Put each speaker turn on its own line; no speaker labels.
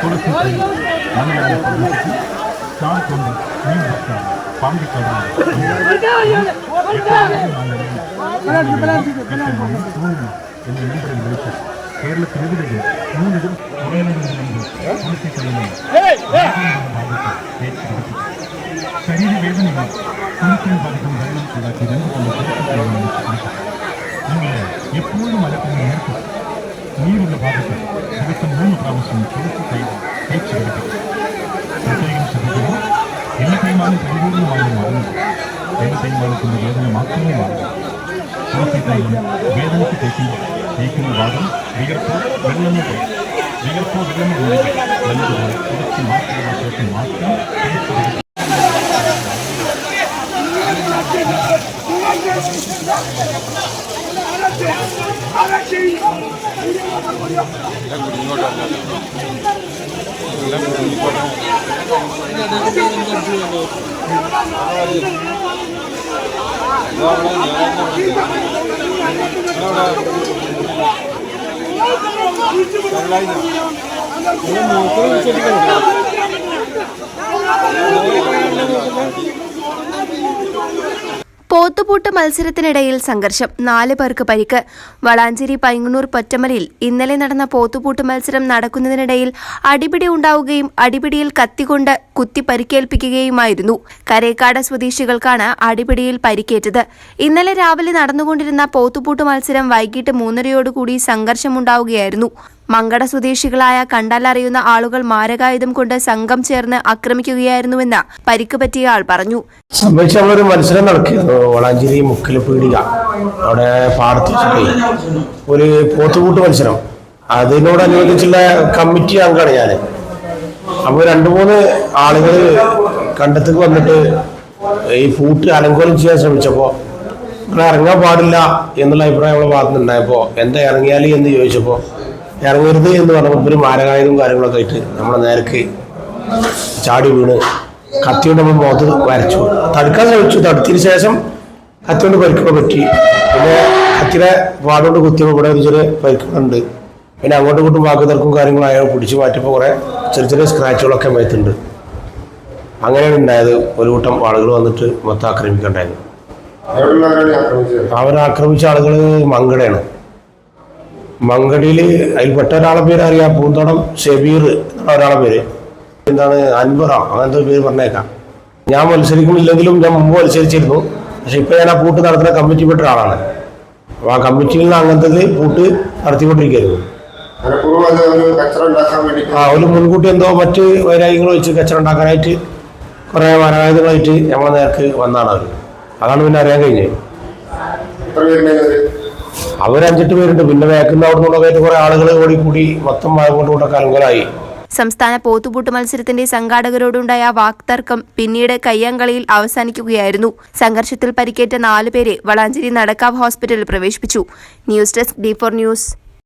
തുളസി തൈ മണ്ണിലെ പ്രദേശത്ത് ചാൺ കൊണ്ട് മീൻ ഭക്ഷണം എന്നീ നമ്പറിൽ വിളിച്ച് കേരളത്തിലെവിടെയും മൂന്നിലും കുറയുന്നതിന് മുമ്പ് തുളസി തൈകളും ശരീരവേദനകൾ കുളിക്കാൻ പാകം വെള്ളം ചൂടാക്കി രണ്ട് കൊണ്ട് തുളസി തൈകളും നിങ്ങൾ എപ്പോഴും അലക്കുന്ന നേരത്തെ നീരുള്ള ഭാഗത്ത് ദിവസം മൂന്ന് പ്രാവശ്യം തുളസി തൈ തേച്ച് പിടിപ്പിക്കും പ്രത്യേകം ശ്രദ്ധിക്കുന്നു എണ്ണ തേയ്മാനം പരിപൂർണമായി മാറുന്നു എണ്ണ തേയ്മാനത്തിന്റെ വേദന മാത്രമേ മാറുന്നു തൈലം വേദനയ്ക്ക് തേക്കി തേക്കുന്ന ഭാഗം വിയർപ്പോ വെള്ളമോ പോയി വിയർപ്പോ വെള്ളമോ പോയി നല്ലതുപോലെ കുറച്ച് ശേഷം മാത്രം തേച്ച് যাচ্ছে আমরা সেই আমরা
പോത്തുപൂട്ട് മത്സരത്തിനിടയിൽ സംഘർഷം. നാല് പേർക്ക് പരിക്ക്. വളാഞ്ചേരി പൈങ്ങണൂർ പൊറ്റമലയിൽ ഇന്നലെ നടന്ന പോത്തുപൂട്ട് മത്സരം നടക്കുന്നതിനിടയിൽ അടിപിടി ഉണ്ടാവുകയും അടിപിടിയിൽ കത്തികൊണ്ട് കുത്തി പരിക്കേൽപ്പിക്കുകയുമായിരുന്നു. കരേക്കാട് സ്വദേശികൾക്കാണ് അടിപിടിയിൽ പരിക്കേറ്റത്. ഇന്നലെ രാവിലെ നടന്നുകൊണ്ടിരുന്ന പോത്തുപൂട്ട് മത്സരം വൈകിട്ട് മൂന്നരയോടുകൂടി സംഘർഷമുണ്ടാവുകയായിരുന്നു. മങ്കട സ്വദേശികളായ കണ്ടാലറിയുന്ന ആളുകൾ മാരകായുധം കൊണ്ട് സംഘം ചേർന്ന് ആക്രമിക്കുകയായിരുന്നുവെന്ന് പരിക്ക് പറ്റിയ ആൾ പറഞ്ഞു.
സംബന്ധിച്ച് നമ്മളൊരു മത്സരം നടക്കുകയായിരുന്നു വളാഞ്ചേരി മുക്കിൽ പീടിക. അവിടെ പാടത്ത് ഒരു പോത്തുകൂട്ട് മത്സരം. അതിനോടനുബന്ധിച്ചുള്ള കമ്മിറ്റി അംഗമാണ് ഞാൻ അപ്പോൾ രണ്ട് മൂന്ന് ആളുകൾ കണ്ടത്തേക്ക് വന്നിട്ട് ഈ പൂട്ട് അലങ്കോലം ചെയ്യാൻ ശ്രമിച്ചപ്പോൾ ഇവിടെ ഇറങ്ങാൻ പാടില്ല എന്നുള്ള അഭിപ്രായം നമ്മളെ ഭാഗത്തുനിന്നുണ്ടായപ്പോൾ എന്താ ഇറങ്ങിയാൽ എന്ന് ചോദിച്ചപ്പോൾ ഇറങ്ങരുത് എന്ന് പറഞ്ഞപ്പോൾ ഒരു മാരകായതും കാര്യങ്ങളൊക്കെ ആയിട്ട് നമ്മളെ നേരക്ക് ചാടി വീണ് കത്തിയോണ്ട് നമ്മൾ മുഖത്ത് വരച്ചു. തടുക്കാൻ ശ്രമിച്ചു. തടുത്തതിന് ശേഷം കത്തിയോണ്ട് പരിക്കുകൾ പറ്റി. പിന്നെ കത്തിയുടെ വാടുകൊണ്ട് കുത്തിയപ്പോൾ ഇവിടെ ഒരു ചെറിയ പരിക്കുകളുണ്ട്. പിന്നെ അങ്ങോട്ടും ഇങ്ങോട്ടും വാക്കുതർക്കും കാര്യങ്ങളും അയാൾ പിടിച്ചു മാറ്റിയപ്പോൾ കുറേ ചെറിയ ചെറിയ സ്ക്രാച്ചുകളൊക്കെ മേത്തുണ്ട് അങ്ങനെയാണ് ഉണ്ടായത്. ഒരു കൂട്ടം ആളുകൾ വന്നിട്ട് മൊത്തം ആക്രമിക്കണ്ടായത്. അവരാക്രമിച്ച ആളുകൾ മങ്കടയാണ്. മങ്കടിയിൽ അതിൽപ്പെട്ട ഒരാളെ പേര് അറിയാം പൂന്തോടം ഷെബീർ എന്നുള്ള ഒരാളെ പേര്. എന്താണ്? അൻവറോ അങ്ങനത്തെ പേര് പറഞ്ഞേക്കാം. ഞാൻ മത്സരിക്കുന്നില്ലെങ്കിലും ഞാൻ മുമ്പ് മത്സരിച്ചിരുന്നു. പക്ഷെ ഇപ്പൊ ഞാൻ ആ പൂട്ട് നടത്തുന്ന കമ്മിറ്റിപ്പെട്ട ഒരാളാണ്. അപ്പൊ ആ കമ്മിറ്റിയിൽ നിന്ന് അങ്ങനത്തെ പൂട്ട് നടത്തിക്കൊണ്ടിരിക്കുകയായിരുന്നു. ആ ഒരു മുൻകൂട്ടി എന്തോ മറ്റ് വൈരാഗ്യങ്ങൾ വെച്ച് കച്ചറ ഉണ്ടാക്കാനായിട്ട് കുറേ വരായുധങ്ങളായിട്ട് നമ്മളെ നേർക്ക് വന്നാണ് അവർ അതാണ് പിന്നെ അറിയാൻ കഴിഞ്ഞത്. അഞ്ചെട്ട് പേരുണ്ട്. പിന്നെ വേക്കുന്ന അവിടെ നിന്നൊക്കെ കുറെ ആളുകൾ ഓടി കൂടി മൊത്തം കൊണ്ടുകൂടെ കലങ്കലായി.
സംസ്ഥാന പോത്തുപൂട്ട് മത്സരത്തിന്റെ സംഘാടകരോടുണ്ടായ വാക്തർക്കം പിന്നീട് കയ്യാങ്കളിയിൽ അവസാനിക്കുകയായിരുന്നു. സംഘർഷത്തിൽ പരിക്കേറ്റ നാലുപേരെ വളാഞ്ചേരി നടക്കാവ് ഹോസ്പിറ്റലിൽ പ്രവേശിപ്പിച്ചു. News desk D four news.